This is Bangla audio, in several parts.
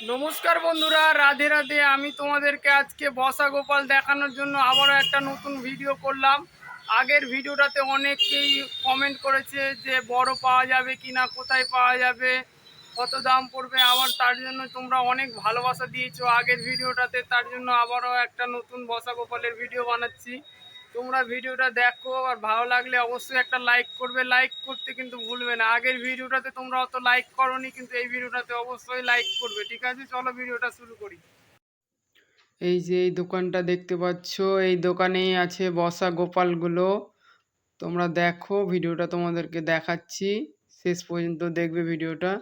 নমস্কার বন্ধুরা, রাধে রাধে। আমি তোমাদেরকে আজকে বসা গোপাল দেখানোর জন্য আবারও একটা নতুন ভিডিও করলাম। আগের ভিডিওটাতে অনেকেই কমেন্ট করেছে যে বড় পাওয়া যাবে কি না কোথায় পাওয়া যাবে, কত দাম পড়বে, আবার তার জন্য তোমরা অনেক ভালোবাসা দিয়েছ। আগের ভিডিওটাতে তার জন্য আবারও একটা নতুন বসা গোপালের ভিডিও বানাচ্ছি। তোমরা ভিডিওটা দেখো আর ভালো লাগলে অবশ্যই একটা লাইক করবে। লাইক করতে কিন্তু ভুলবে না। আগের ভিডিওটাতে তোমরা অত লাইক করনি, কিন্তু এই ভিডিওটাতে অবশ্যই লাইক করবে। ঠিক আছে? চলো ভিডিওটা শুরু করি। এই যে এই দোকানটা দেখতে পাচ্ছ, এই দোকানেই আছে বসা গোপালগুলো। তোমরা দেখো, ভিডিওটা তোমাদেরকে দেখাচ্ছি। শেষ পর্যন্ত দেখবে ভিডিওটা।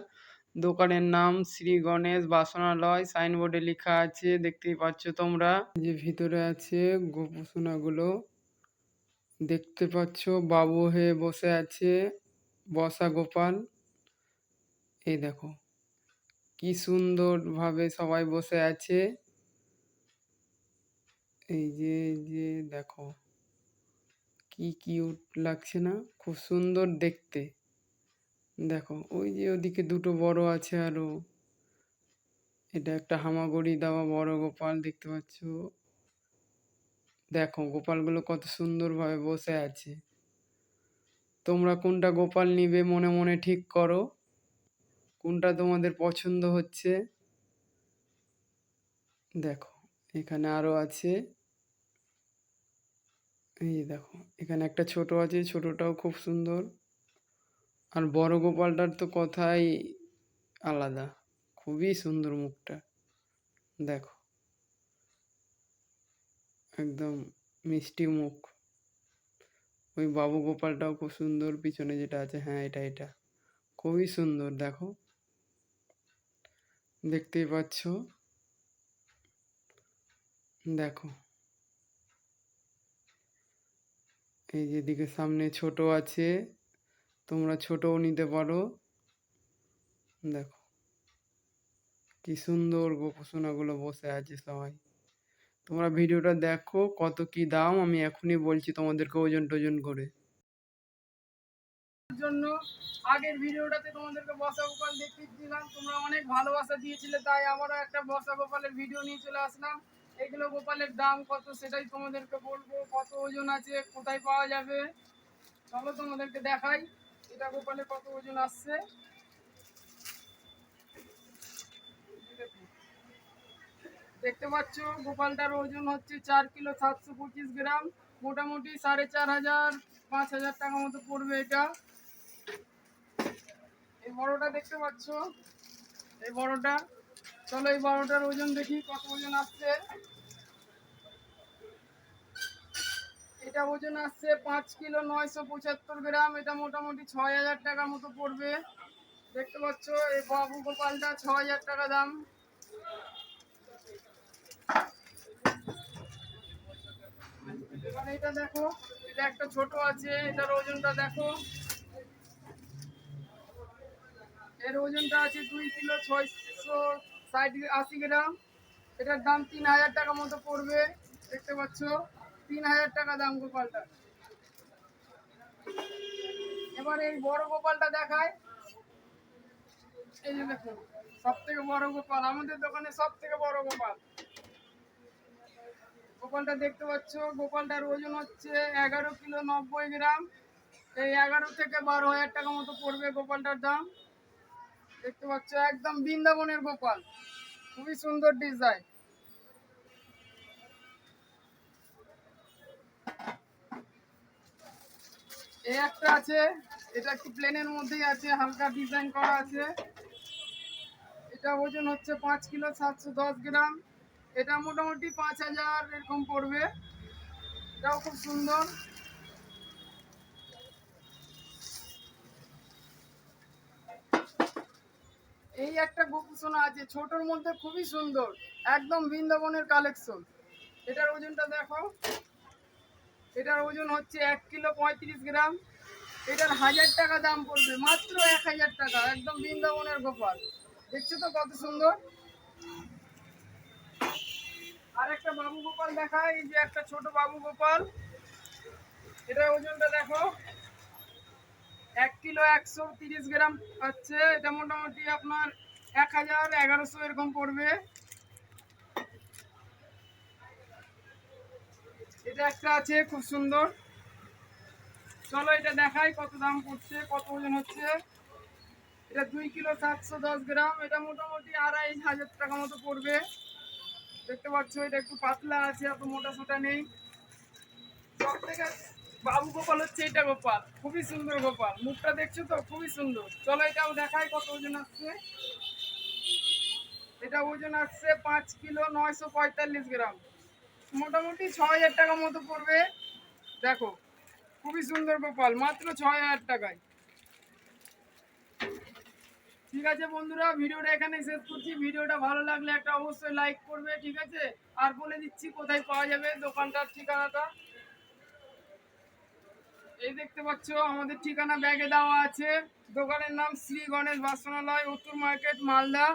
দোকানের নাম শ্রী গণেশ বাসনালয়। সাইনবোর্ডে লেখা আছে, দেখতেই পাচ্ছ তোমরা। যে ভিতরে আছে গোপসোনাগুলো দেখতে পাচ্ছ বাবু হয়ে বসে আছে। বসা গোপাল। এই দেখো, কি সুন্দর ভাবে সবাই বসে আছে। এই যে যে, দেখো, কি কিউট লাগছে না? খুব সুন্দর দেখতে। দেখো, ওই যে ওদিকে দুটো বড় আছে আরও। এটা একটা হামাগুড়ি দেওয়া বড় গোপাল, দেখতে পাচ্ছ? দেখো, গোপালগুলো কত সুন্দরভাবে বসে আছে। তোমরা কোনটা গোপাল নিবে মনে মনে ঠিক করো। কোনটা তোমাদের পছন্দ হচ্ছে? দেখো, এখানে আরও আছে। এই দেখো, এখানে একটা ছোট আছে, ছোটটাও খুব সুন্দর। আর বড় গোপালটার তো কথাই আলাদা। খুবই সুন্দর মুখটা। দেখো একদম মিষ্টি মুখ। ওই বাবু গোপালটাও খুব সুন্দর পিছনে যেটা আছে হ্যাঁ এটা এটা। খুবই সুন্দর, দেখো। দেখতেই পাচ্ছ? দেখো। এই যেদিকে সামনে ছোট আছে, তোমরা ছোটও নিতে পারো। দেখো। কি সুন্দর গোপসোনাগুলো বসে আছে সবাই। তোমরা ভিডিওটা দেখো, কত কি দাম, আমি এখনই বলছি তোমাদেরকে ওজন টোজন করে। জন্য আগের ভিডিওটাতে তোমাদেরকে বসা গোপাল দেখিয়ে দিলাম। তোমরা অনেক ভালোবাসা দিয়েছিলে, তাই আবারও একটা বসা গোপালের ভিডিও নিয়ে চলে আসলাম। এগুলো গোপালের দাম কত সেটাই তোমাদেরকে বলব, কত ওজন আছে, কোথায় পাওয়া যাবে, চলো তোমাদেরকে দেখাই। এটা গোপালের কত ওজন আসছে। দেখতে পাচ্ছ, গোপালটার ওজন হচ্ছে চার কিলো সাতশো পঁচিশ গ্রাম। মোটামুটি সাড়ে চার হাজার, পাঁচ হাজার টাকা মতো পড়বে এটা। এই বড়টা দেখতে পাচ্ছ? এই বড়টা। চলো এই বড়টার ওজন দেখি, কত ওজন আসছে। এটা ওজন আসছে পাঁচ কিলো নয়শো পঁচাত্তর গ্রাম, এটা মোটামুটি ছয় হাজার টাকা মতো পড়বে। দেখতে পাচ্ছ, এই বাবু গোপালটা ছ হাজার টাকা দাম এবার এটা দেখো, এটা একটা ছোট আছে, এটার ওজনটা দেখো। এর ওজনটা আছে দুই কিলো ছয়শো ষাট আশি গ্রাম। এটার দাম তিন হাজার টাকা মতো পড়বে, দেখতে পাচ্ছ? তিন হাজার টাকা দাম গোপালটা এবার এই বড় গোপালটা দেখায়। এই যে দেখুন সব থেকে বড় গোপাল, আমাদের দোকানে সব থেকে বড় গোপাল। গোপালটা দেখতে পাচ্ছ, গোপালটার ওজন হচ্ছে এগারো কিলো নব্বই গ্রাম। এই এগারো থেকে বারো হাজার টাকা মতো পড়বে গোপালটার দাম। দেখতে পাচ্ছ, একদম বৃন্দাবনের গোপাল। খুবই সুন্দর ডিজাইন। এই একটা আছে, এটা একটু প্লেনের মধ্যেই আছে, হালকা ডিজাইন করা আছে। এটা ওজন হচ্ছে পাঁচ কিলো সাতশো দশ গ্রাম। এটা মোটামুটি পাঁচ হাজার এরকম পড়বে। এটাও খুব সুন্দর। এই একটা গোপুসোনা আছে, ছোটর মধ্যে খুবই সুন্দর, একদম বৃন্দাবনের কালেকশন এটার ওজনটা দেখো এটার ওজন হচ্ছে এক কিলো পঁয়ত্রিশ গ্রাম। এটার হাজার টাকা দাম পড়বে, মাত্র এক হাজার টাকা, একদম বৃন্দাবনের গোপাল। দেখছ তো কত সুন্দর? আর একটা বাবু গোপাল দেখায় এই যে একটা ছোট বাবু গোপাল। এটার ওজনটা দেখো। এক কিলো একশো তিরিশ গ্রাম হচ্ছে এটা মোটামুটি আপনার এক হাজার এগারোশো এরকম পড়বে। এটা একটা আছে, খুব সুন্দর। চলো এটা দেখাই কত দাম পড়ছে, কত ওজন হচ্ছে। এটা দুই কিলো সাতশো দশ গ্রাম। এটা মোটামুটি আড়াই হাজার টাকা মতো পড়বে। দেখতে পাচ্ছ, এটা একটু পাতলা আছে এত মোটা সোটা নেই। সব থেকে বাবু গোপাল হচ্ছে এটা গোপাল, খুবই সুন্দর গোপাল। মুখটা দেখছ তো? খুবই সুন্দর। চলো, এটাও দেখাই কত ওজন আসছে। এটা ওজন আসছে পাঁচ কিলো নয়শো পঁয়তাল্লিশ গ্রাম। মোটামুটি ছ হাজার টাকা মতো পড়বে। দেখো, খুবই সুন্দর গোপাল, মাত্র ছ হাজার টাকায়। ঠিক আছে বন্ধুরা, ভিডিওটা এখানে শেষ করছি। ভিডিওটা ভালো লাগলে একটা অবশ্যই লাইক করবে, ঠিক আছে? আর বলে দিচ্ছি কোথায় পাওয়া যাবে দোকানটার ঠিকানাটা। এই দেখতে পাচ্ছ, আমাদের ঠিকানা ব্যাগে দেওয়া আছে। দোকানের নাম শ্রী গণেশ বাসনালয়, উত্তর মার্কেট, মালদা।